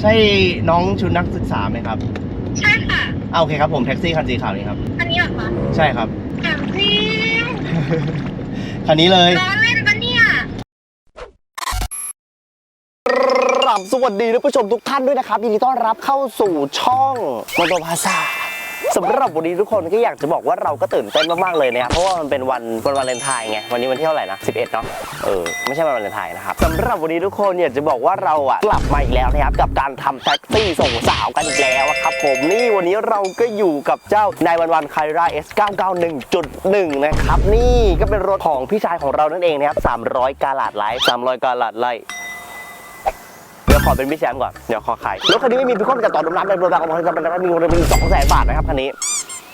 ใช่น้องชุดนักศึกษาไหมครับใช่ค่ะอ่าโอเคครับผมแท็กซี่คันสีขาวนี้ครับ อันนี้เหรอคะใช่ครับ ถามจริงคันนี้เลย ล้อเล่นปะเนี่ย ครับสวัสดีท่านผู้ชมทุกท่านด้วยนะครับยินดีต้อนรับเข้าสู่ช่องโมโตพาซา สำหรับวันนี้ทุกคนก็อยากจะบอกว่าเราก็ตื่นเต้นมากๆเลยนะครับเพราะว่ามันเป็นวันวันวาเลนไทน์ไงวันนี้วันที่เท่าไหร่นะ11เนาะเออไม่ใช่วันวาเลนไทน์นะครับสำหรับวันนี้ทุกคนอยากจะบอกว่าเราอะกลับมาอีกแล้วนะครับกับการทำแท็กซี่ส่งสาวกันอีกแล้วอะครับผมนี่วันนี้เราก็อยู่กับเจ้านายวันวันคาร่า S 991.1นะครับนี่ก็เป็นรถของพี่ชายของเรานั่นเองนะครับ300กาลาดไลท์300กาลาดไลท์ เดี๋ยวขอเป็นพี่แชมป์ก่อน เดี๋ยวขอขาย รถคันนี้ไม่มีพิคอนกับต่อดมน้ำในโปรดักต์ของเราจะเป็นมีเงินเป็นสองแสนบาทนะครับคันนี้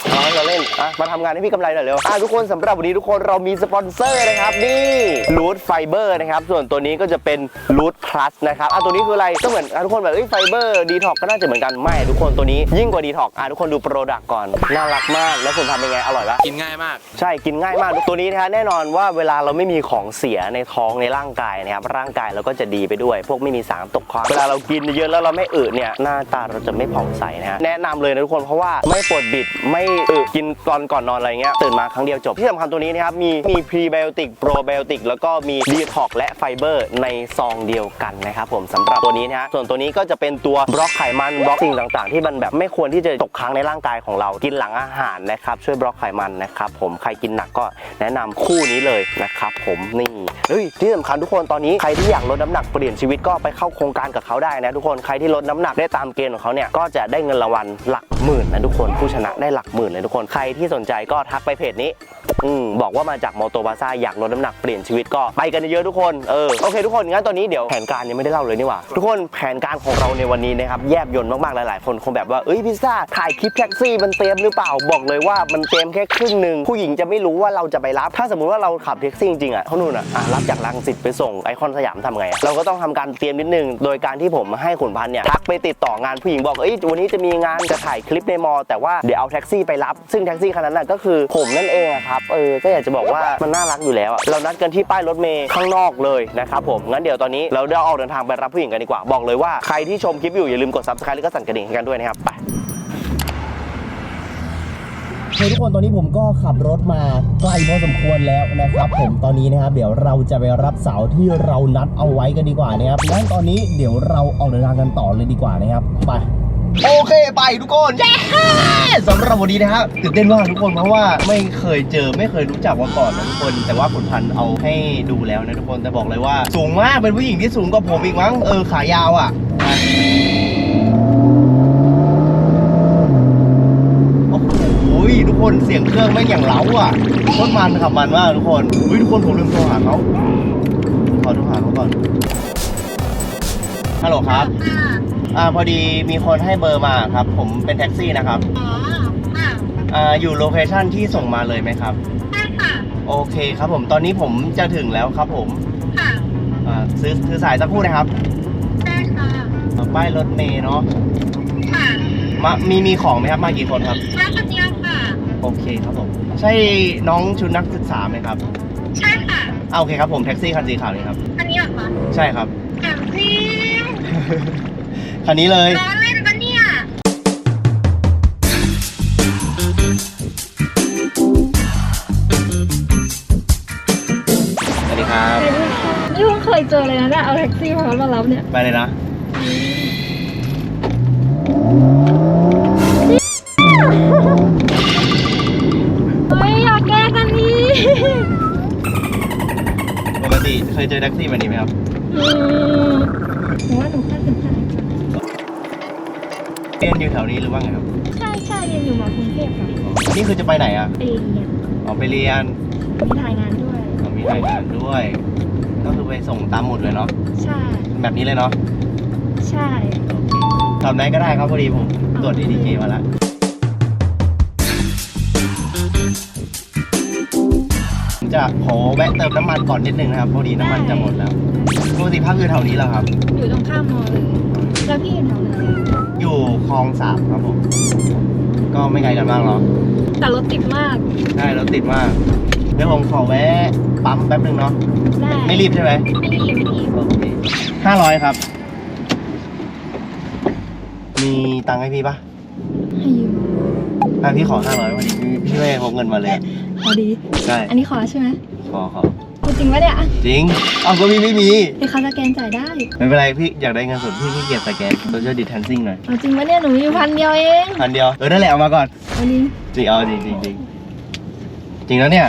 เอาให้เราเล่นอะมาทำงานให้พี่กำไรหน่อยเร็วอะทุกคนสำหรับวันนี้ทุกคนเรามีสปอนเซอร์นะครับ นี่รูทไฟเบอร์นะครับ ส่วนตัวนี้ก็จะเป็นรูทพลัสนะครับอะตัวนี้คืออะไรก็เหมือนอะทุกคนแบบเอ้ยไฟเบอร์ดีท็อกก็น่าจะเหมือนกันไม่ทุกคนตัวนี้ยิ่งกว่าดีท็อกอะทุกคนดูโปรดักต์ก่อนน่ารักมากแล้วคุณทำเป็นไงอร่อยปะ กินง่ายมาก ใช่กินง่ายมากตัวนี้นะฮะแน่นอนว่าเวลาเราไม่มีของเสียในท้องในร่างกายนะครับร่างกายเราก็จะดีไปด้วย พวกไม่มีสารตกค้างเวลาเรากินเยอะแล้วเราไม่อึเนี่ยหน้าตาเราจะไม่ผ่องใสนะฮะแนะนำเลยนะทุกคนเพราะว่าไม่ปวดบิดไม่อึกินตอนก่อนนอนอะไรเงี้ยตื่นมาครั้งเดียวจบ ที่สำคัญตัวนี้นะครับมีมีพรีไบโอติกโปรไบโอติกแล้วก็มีดีท็อกและไฟเบอร์ในซองเดียวกันนะครับผมสำหรับตัวนี้นะฮะส่วนตัวนี้ก็จะเป็นตัวบล็อกไขมันบล็อกสิ่งต่างๆ ที่มันแบบไม่ควรที่จะตกค้างในร่างกายของเรากินหลังอาหารนะครับช่วยบล็อกไขมันนะครับผมใครกินหนักก็แนะนำคู่นี้เลยนะครับผมนี่เฮ้ยที่สำคัญทุกคนตอนนี้ใครที่อยากลดน้ำหนักเปลี่ยนชีวิตก็ไปเข้าโครงการกับเขาได้นะทุกคนใครที่ลดน้ำหนักได้ตามเกณฑ์ของเขาเนี่ยก็จะได้เงินรางวัลหลักหมื่นนะทุกคนผู้ชนะได้หลักมื่นเลยทุกคน ใครที่สนใจก็ทักไปเพจนี้อืมบอกว่ามาจากมอโตบาซ่าอยากลดน้ำหนักเปลี่ยนชีวิตก็ไปกันเยอะๆทุกคน เออ โอเคทุกคน งั้นตอนนี้เดี๋ยวแผนการยังไม่ได้เล่าเลยนี่หว่า ทุกคนแผนการของเราในวันนี้นะครับ แยบยนต์มากๆ หลาย ๆ คนคงแบบว่า เอ้ยพิซซ่าถ่ายคลิปแท็กซี่มันเต็มหรือเปล่า บอกเลยว่ามันเต็มแค่ครึ่งหนึ่งผู้หญิงจะไม่รู้ว่าเราจะไปรับ ถ้าสมมุติว่าเราขับแท็กซี่จริงๆอะเท่านู้นอะรับจากรังสิตไปส่งไอคอนสยามทำไงอะเราก็ต้องทำการเตรียมนิดนึง โดยการที่ผมให้ขุนพันเนี่ยทักไปติดต่องานผู้หญิงบอกเอ้ยวันนี้จะมีงานจะถ่ายคลิปในมอ แต่ว่าเดี๋ยวเอาแท็กซี่ไปรับ ซึ่งแท็กซี่คันนั้นน่ะก็คือผมนั่นเองอะครับเออก็อยากจะบอกว่ามันน่ารักอยู่แล้วอะเรานัดกันที่ป้ายรถเมย์ข้างนอกเลยนะครับผมงั้นเดี๋ยวตอนนี้เราเดี๋ยวออกเดินทางไปรับผู้หญิงกันดีกว่าบอกเลยว่าใครที่ชมคลิปอยู่อย่าลืมกด subscribe แล้วก็สั่นกระดิ่งให้กันด้วยนะครับไป เฮ้ยทุกคนตอนนี้ผมก็ขับรถมาไกลพอสมควรแล้วนะครับผมตอนนี้นะครับ เดี๋ยวเราจะไปรับสาวที่เรานัดเอาไว้กันดีกว่านะครับงั้นตอนนี้เดี๋ยวเราออกเดินทางกันต่อเลยดีกว่านะครับไป โอเคไปทุกคนเย้สำหรับวันนี้นะครับตื่นเต้นมากทุกคนเพราะว่าไม่เคยเจอไม่เคยรู้จักมาก่อนนะทุกคน แต่ว่าขุนพันธ์เอาให้ดูแล้วนะทุกคนแต่บอกเลยว่า สูงมากเป็นผู้หญิงที่สูงกว่าผมอีกมั้งเออขายาวอะโอ้โหทุกคนเสียงเครื่องไม่อย่างเล้าอะโคตรมันขับมันมากทุกคนอุ้ยทุกคนผมลืมโทรหาเขาขอโทรหาเขาก่อน ฮัลโหลครับค่ะอ่าพอดีมีคนให้เบอร์มาครับ ผมเป็นแท็กซี่นะครับอ๋อค่ะอ่าอยู่โลเคชั่นที่ส่งมาเลยไหมครับใช่ค่ะโอเคครับผมตอนนี้ผมจะถึงแล้วครับผมค่ะอ่าซื้อซื้อสายสักครู่นะครับได้ค่ะอ่าป้ายรถเมย์เนาะค่ะมามีมีของไหมครับมากี่คนครับ มาคนเดียวค่ะ โอเคครับผม ใช่น้องชุดนักศึกษาไหมครับใช่ค่ะ อ่าโอเคครับผมแท็กซี่คันสีขาวนี้ครับอันนี้เหรอคะใช่ครับถามจริง คันนี้เลย ล้อเล่นปะเนี่ย สวัสดีครับ นี่เพิ่งเคยเจอเลยนะเนี่ยเอาแท็กซี่มามารับเนี่ย ไปเลยนะ เฮ้ยอยากแก้กันนี่ปกติเคยเจอแท็กซี่แบบนี้ไหมครับ อืมหนูว่าหนูแค่เป็นใคร เรียน อยู่แถวนี้หรือว่าไงครับใช่ใช่เรียนอยู่มากรุงเทพค่ะอ๋อนี่คือจะไปไหนอะไปเรียนอ๋อไปเรียนมีถ่ายงานด้วย อ๋อมีรายงานด้วย ก็คือไปส่งตามหมุดเลยเนาะใช่ แบบนี้เลยเนาะใช่โอเคทำไหนก็ได้ครับพอดีผมตรวจ ATK มาแล้วผมจะขอแวะเติมน้ำมันก่อนนิดนึงนะครับพอดีน้ำมันจะหมดแล้วปกติพักคือแถวนี้แล้วครับ อยู่ตรงข้ามมอเลย แล้วพี่อยู่แถวไหนอยู่คลองสามครับผม ก็ไม่ไกลกันมากหรอกแต่รถติดมากใช่รถติดมาก เดี๋ยวผมขอแวะปั๊มแป๊บนึงเนาะ ได้ไม่รีบใช่ไหมไม่รีบไม่รีบโอเคห้าร้อยครับ มีตังค์ให้พี่ปะให้ยืมอะพี่ขอห้าร้อยวันนี้พี่พี่ไม่พกเงินมาเลยอะพอดี ใช่ อันนี้ขอใช่ไหมขอขอ พูดจริงปะเนี่ยจริงเอาก็พี่ไม่มี เดี๋ยวเขาสแกนจ่ายได้ไม่เป็นไรพี่อยากได้เงินสดพี่ขี้เกียจสแกนโซเชียลดิสแทนซิ่งหน่อยเอาจริงปะเนี่ยหนูมีอยู่พันเดียวเองพันเดียว เออนั่นแหละเอามาก่อน วันนี้จริงเอาจริงจริงจริงจริงแล้วเนี่ย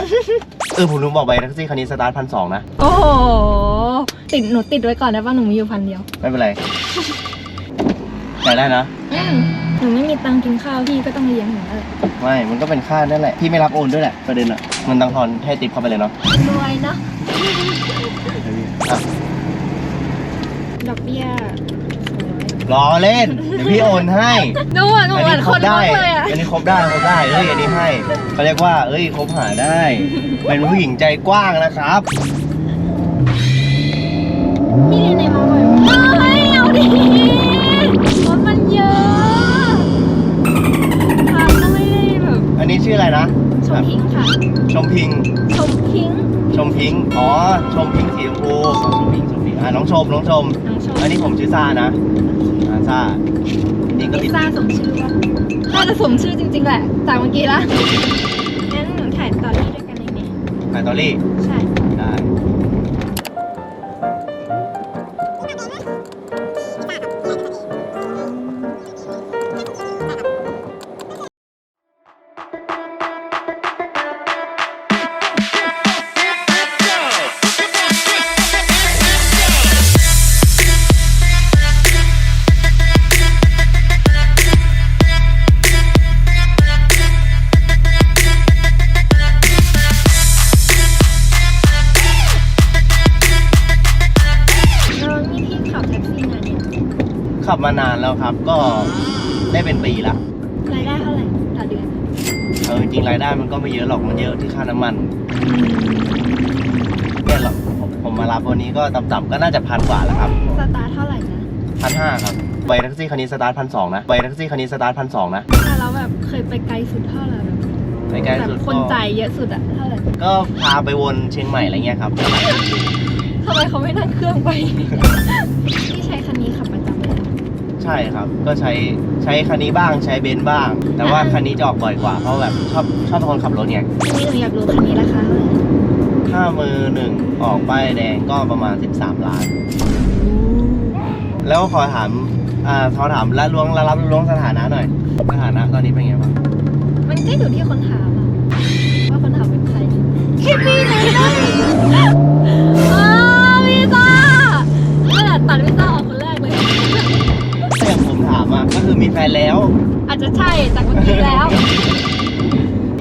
เออผมลืมบอกไปแท็กซี่คันนี้สตาร์ทพันสองนะ โอ้โหติดหนูติดไว้ก่อนได้ป่ะหนูมีอยู่พันเดียวไม่เป็นไรจ่ายได้นะ อืมหนูไม่มีตังค์กินข้าวพี่ก็ต้องเลี้ยงหนูแหละไม่ มันก็เป็นค่านั่นแหละ พี่ไม่รับโอนด้วยแหละประเด็นอะ มันตังทอนให้ติปเข้าไปเลยเนาะรวยเนาะอะดอกเบี้ยรอเล่น เดี๋ยวพี่โอนให้ ดูอะหนูเหมือนคนได้มากเลยอะอันนี้ครบได้ครบได้เฮ้ยอันนี้ให้เขาเรียกว่า เอ้ยคบหาได้ เป็นผู้หญิงใจกว้างนะครับ พี่เรียนในมอบ่อยไหมไม่เอาดิรถมันเยอะทางก็ไม่ได้แบบอันนี้ชื่ออะไรนะ ชมพิงค์ค่ะ ชมพิง ชมพิงค์ชมพิง อ๋อ ชมพิงสีชมพูชมพิงชมพิงอะน้องชม น้องชม น้องชม อันนี้ผมชื่อซ่านะอ่าซ่านี่ก็ลิติดซ่าสมชื่อปะน่าจะสมชื่อจริงๆแหละ จากเมื่อกี้ละงั้นหนูถ่ายตอนนี้ด้วยกันเลยไหมแบตเตอรี่ ใช่ ได้ ขับมานานแล้วครับ ก็ได้เป็นปีละรายได้เท่าไหร่ต่อเดือนเออจริงๆรายได้มันก็ไม่เยอะหรอกมันเยอะที่ค่าน้ำมันเนี่ยหรอกผมผมมารับวันนี้ก็ต่ำๆก็น่าจะพันกว่าแล้วครับสตาร์ทเท่าไหร่นะพันห้าครับใบแท็กซี่คันนี้สตาร์ทพันสองนะใบแท็กซี่คันนี้สตาร์ทพันสองนะอะแล้วแบบเคยไปไกลสุดเท่าไหร่แบบในใกล้แบบสุดคนก็จ่ายเยอะสุดอะเท่าไหร่ก็พาไปวนเชียงใหม่อะไรเงี้ยครับทำไมเขาไม่นั่งเครื่องไปพี่ใช้คันนี้ขับประจำเลยใช่ครับ ก็ใช้ใช้คันนี้บ้างใช้เบนซ์บ้าง แต่ว่าคันนี้จะออกบ่อยกว่าเพราะแบบชอบชอบเป็นคนขับรถไงทีนี้หนูอยากรู้คันนี้ราคาเท่าไหร่ถ้ามือหนึ่งออกป้ายแดงก็ประมาณ 13 ล้าน แล้วขอถามอ่าขอถามละล้วงละรับล้วงสถานะหน่อย สถานะตอนนี้เป็นไงบ้างมันก็อยู่ที่คนถามอะว่าคนถามเป็นใครคิดพี่เลยได้อ้าวพี่ซ่านั่นแหละตัดพี่ซ่าออก คือมีแฟนแล้ว อาจจะใช่จากเมื่อกี้แล้ว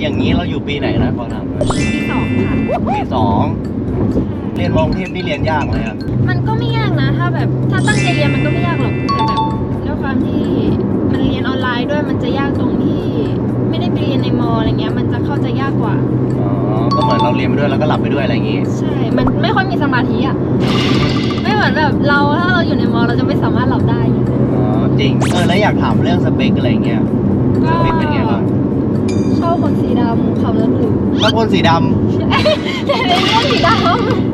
อย่างนี้เราอยู่ปีไหนนะขอถามหน่อยที่สองค่ะ ปีสองเรียนมองเทพนี่เรียนยากไหมครับมันก็ไม่ยากนะ ถ้าแบบถ้าตั้งใจเรียนมันก็ไม่ยากหรอกแต่แบบด้วยความที่มันเรียนออนไลน์ด้วยมันจะยากตรงที่ ไม่ได้ไปเรียนในมออะไรเงี้ยมันจะเข้าใจยากกว่าอ๋อก็เหมือนเราเรียนไปด้วยแล้วก็หลับไปด้วยอะไรอย่างงี้ ใช่ มันไม่ค่อยมีสมาธิอะไม่เหมือนแบบเราถ้าเราอยู่ในมอเราจะไม่สามารถหลับได้ จริง เออแล้วอยากถามเรื่องสเปคอะไรอย่างเงี้ยก็สเปคเป็นไงบ้างชอบคนสีดำขับรถหรูถ้าคนสีดแต่เป็นเรื่องสีด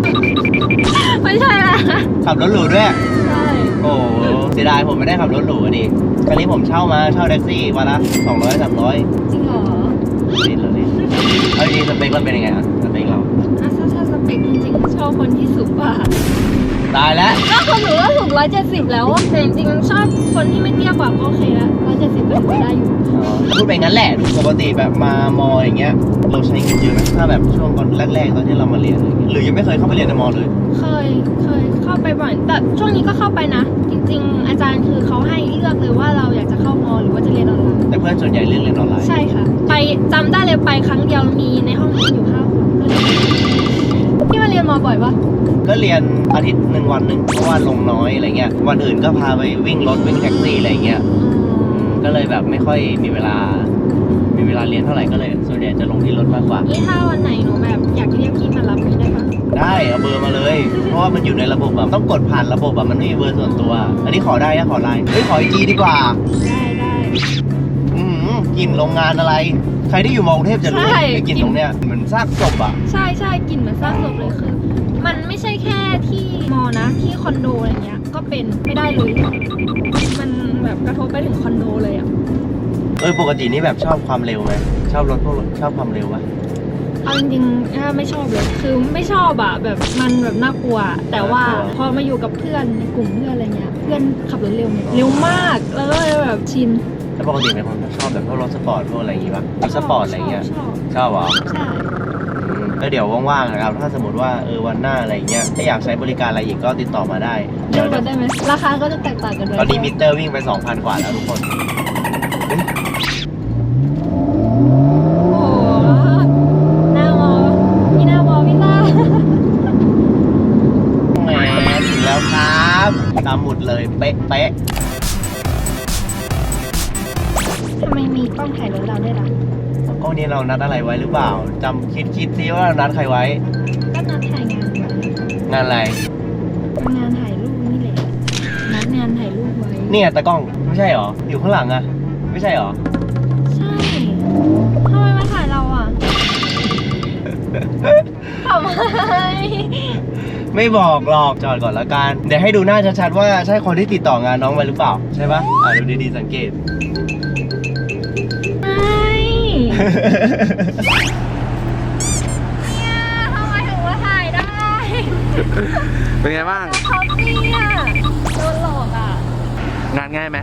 ำไม่ใช่ละำขับรถหรูด้วยใช่โอ้โหเสียดายผมไม่ได้ขับรถหรูอะดิคันนี้ผมเช่ามาเช่าแท็กซี่วันละสองร้อยสามร้อยจริงเหรอนิดเลยนิดเอาจริงๆสเปคมันเป็นยังไงอะสเปคเราอะถ้าถ้าสเปคจริงๆชอบคนที่สูงกว่า ตายแล้วก็คนหนูก็สูงร้อยเจ็ดสิบแล้วอะแต่จริงๆชอบคนที่ไม่เตี้ยกว่าก็โอเคแล้วร้อยเจ็ดสิบก็ถือว่าได้อยู่อ๋อพูดไปงั้นแหละปกติแบบมามออย่างเงี้ยเราใช้เงินเยอะไหมถ้าแบบช่วงก่อนแรกๆตอนที่เรามาเรียนอะไรเงี้ยหรือยังไม่เคยเข้าไปเรียนในมอเลย เคย เคยเข้าไปบ่อย แต่ช่วงนี้ก็เข้าไปนะ จริง ๆ อาจารย์คือเขาให้เลือกเลยว่าเราอยากจะเข้ามอหรือว่าจะเรียนออนไลน์ แต่เพื่อนส่วนใหญ่เลือกเรียนออนไลน์ใช่ค่ะ ไปจำได้เลยไปครั้งเดียวมีในห้องมีอยู่ห้าคนก็ เลยพี่มาเรียนมอบ่อยปะก็เรียนอาทิตย์หนึ่งวันหนึ่งเพราะว่าลงน้อยอะไรเงี้ยวันอื่นก็พาไปวิ่งรถวิ่งแท็กซี่อะไรเงี้ยก็เลยแบบไม่ค่อยมีเวลา มีเวลาเรียนเท่าไหร่ก็เลยส่วนใหญ่จะลงที่รถมากกว่านี่ถ้าวันไหนหนูแบบอยากเรียกพี่มารับนี่ได้ปะได้เอาเบอร์มาเลย เพราะว่ามันอยู่ในระบบแบบต้องกดผ่านระบบแบบมันไม่มีเบอร์ส่วนตัว อันนี้ขอได้นะขอไลน์เฮ้ยขอไอจีดีกว่า ได้ได้อืมกลิ่นโรงงานอะไร ใครที่อยู่มอกรุงเทพจะรู้ใช่ ไอ้กลิ่นตรงเนี้ยเหมือนซากศพอะ ใช่ใช่กลิ่นเหมือนซากศพเลยคือ มันไม่ใช่แค่ที่มอนะที่คอนโดอะไรเงี้ย ก็เป็นไม่ได้เลยมันแบบกระทบไปถึงคอนโดเลยอะเออปกตินี่แบบชอบความเร็วไหมชอบรถพวกรถชอบความเร็วปะเอาจริงๆถ้าไม่ชอบเลยคือไม่ชอบอะแบบมันแบบน่ากลัวแต่ว่าพอมาอยู่กับเพื่อนในกลุ่มเพื่อนอะไรเงี้ยเพื่อนขับรถเร็วเร็วมากแล้วก็เลยแบบชิน แล้วปกติเป็นคนชอบแบบพวกรถสปอร์ตพวกอะไรอย่างงี้ปะรถสปอร์ตอะไรเงี้ย ชอบชอบเหรอ ใช่ก็เดี๋ยวว่างๆนะครับ ถ้าสมมติว่าเออวันหน้าอะไรเงี้ย ถ้าอยากใช้บริการอะไรอีกก็ติดต่อมาได้เลืเดี๋ยอวกรถได้ไหมราคาก็จะแตกต่างกันด้วยตอนนี้มิเตอร์วิ่งไป 2,000 กว่าแล้วทุกคน โอ้โหหน้ามอพี่หน้ามอพี่ซ่าแหมถึงแล้วครับ ตามหมุดเลยเป๊ะเนนี้เรานัดอะไรไว้หรือเปล่าจำคิดคิดซิว่าเรานัดใครไว้ ก็นัดถ่ายงานไว้งานอะไร งานถ่ายรูปนี่แหละนัดงานถ่ายรูปไว้ เนี่ยตากล้องไม่ใช่หรอ อยู่ข้างหลังอะไม่ใช่หรอ ใช่ทำไมมาถ่ายเราอะทำไมไม่บอกหรอกจอดก่อนละกัน เดี๋ยวให้ดูหน้าชัดๆว่าใช่คนที่ติดต่องานน้องไว้หรือเปล่า ใช่ปะอะดูดีๆสังเกตไม่ เนี่ยทำไมถึงมาถ่ายได้เป็นไงบ้าง เขาเนี่ยโดนหลอกอะ งานง่ายไหม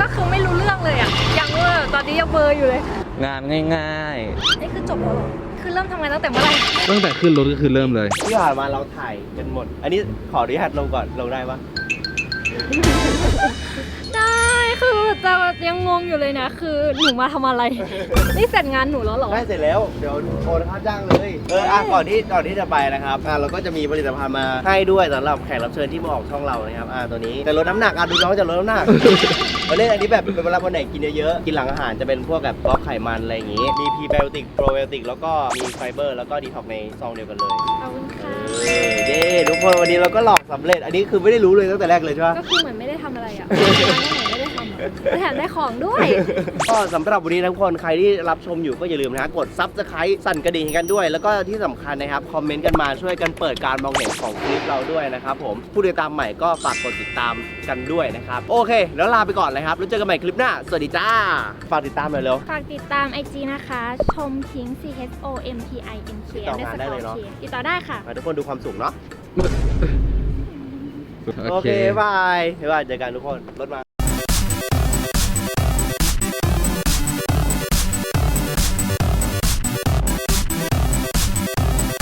ก็คือไม่รู้เรื่องเลยอะ ยังเวอร์ตอนนี้ยังเบลอร์อยู่เลย งานง่ายนี่คือจบแล้วเหรอ คือเริ่มทำงานตั้งแต่เมื่อไหร่ๆ ตั้งแต่ขึ้นรถก็คือเริ่มเลย ที่ผ่านมาเราถ่ายกันหมด อันนี้ขออนุญาตลงก่อน ลงได้ปะได้ คือแต่ยังงงอยู่เลยนะ คือหนูมาทำอะไร นี่เสร็จงานหนูแล้วเหรอ ได้เสร็จแล้ว เดี๋ยวโอนค่าจ้างเลย เอออะก่อนที่ก่อนที่จะไปนะครับอะเราก็จะมีผลิตภัณฑ์มาให้ด้วยสำหรับแขกรับเชิญที่มาออกช่องเรานะครับอะตัวนี้แต่ลดน้ำหนักอะดูน้องจะลดน้ำหนักมาเล่นอันนี้แบบเวลาคนไหนกินเยอะๆกินหลังอาหารจะเป็นพวกแบบบล็อกไขมันอะไรอย่างงี้ มีพรีไบโอติกโปรไบโอติกแล้วก็มีไฟเบอร์แล้วก็ดีท็อกในซองเดียวกันเลย ขอบคุณค่ะ เย้เย้ทุกคนวันนี้เราก็หลอกสำเร็จ อันนี้คือไม่ได้รู้เลยตั้งแต่แรกเลยใช่ปะ ก็คือเหมือนไม่ได้ทำอะไรอะ ไม่ได้ทำ อะแต่แถมได้ของด้วย ก็สำหรับวันนี้ทุกคนใครที่รับชมอยู่ก็อย่าลืมนะฮะกดซับสไครต์สั่นกระดิ่งให้กันด้วย แล้วก็ที่สำคัญนะครับคอมเมนต์กันมาช่วยกันเปิดการมองเห็นของคลิปเราด้วยนะครับผมผู้ติดตามใหม่ก็ฝากกดติดตามกันด้วยนะครับโอเคแล้วลาไปก่อนเลยครับแล้วเจอกันใหม่คลิปหน้าสวัสดีจ้าฝากติดตามหน่อยเร็ว ฝากติดตาม IG นะคะ ชมพิง C H O M P I N K ติดต่องานได้เลยเนอะ ติดต่อได้ค่ะ มาทุกคนดูความสุขเนาะโอโอเคเคบายบ๊ายบายเจอกันทุกคนรถมา